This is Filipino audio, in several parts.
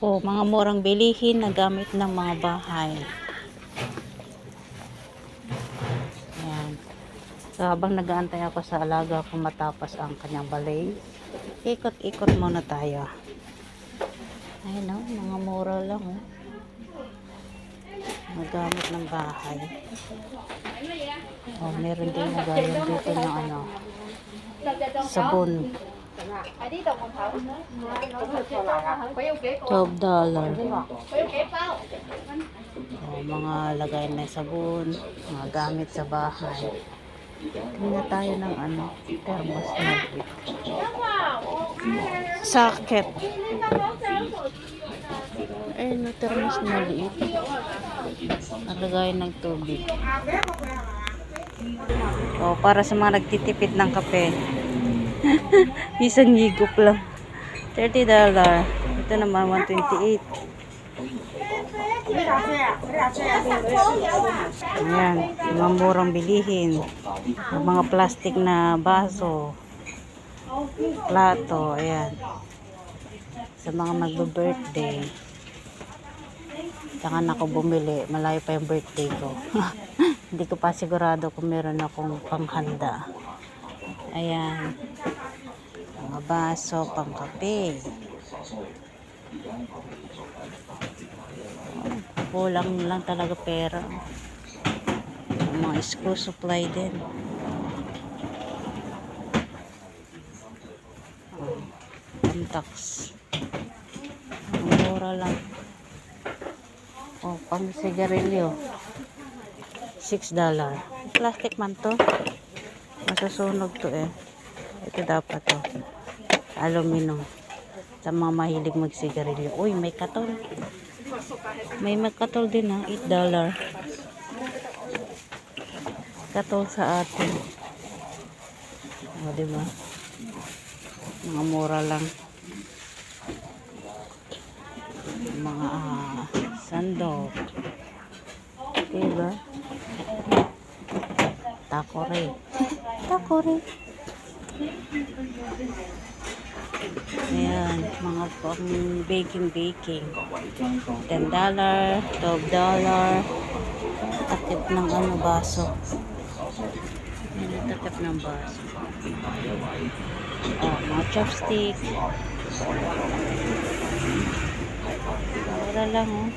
O, mga murang bilihin na gamit ng mga bahay. Ayan. So, habang nag-aantay ako sa alaga kung matapos ang kanyang balay, ikot-ikot muna tayo. Ayun o, mga mura lang o. Mga gamit ng bahay. Oh, meron din na gayon dito ng ano, sabon. 12 dollar. Oh, mga lagay na sabon, mga gamit sa bahay. Tingnan tayo ng ano, thermos na Sakit. Ay, no, thermos na liit. Nalagay ng tubig. Oh, para sa mga nagtitipid ng kape. Isang higop lang. 30 dollar. Ito naman 128. Ayan, mga murang bilihin. Mga plastic na baso, plato, ayan. Sa mga magbe-birthday. Saka na ako bumili, malayo pa yung birthday ko. Hindi ko pa sigurado kung meron akong panghanda. Ayan. Mga baso, pangkape. kulang lang talaga pera. Mga school supply din. Tax. Ang mura lang. Oh pang sigarilyo 6 dollar. Plastic man to. Masusunog to eh. Ito dapat to aluminum sa mga mahilig magsigarilyo uy may katol may magkatol din ha, 8 dollar. Katol sa atin. O, diba? Mga mura lang. Mga ah, sandok. Diba? Takore. Takore. Ayan, mga pang baking baking. 10 dollar, 12 dollar. Takip ng ano baso. Ayan, takip ng baso. Oh, mga chopstick. Mura lang oh.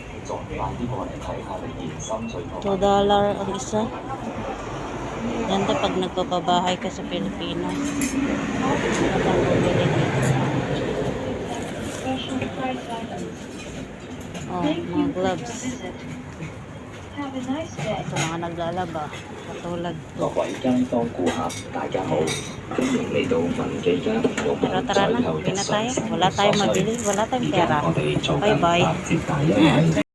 2 dollar ang isa. Ganda pag nagpapabahay ka sa Pilipinas. Oh, mga gloves. Sa mga naglalaba, katulad ko. Tara, tara na. Hindi na tayo. Wala tayong mabili. Wala tayong pera. Bye-bye.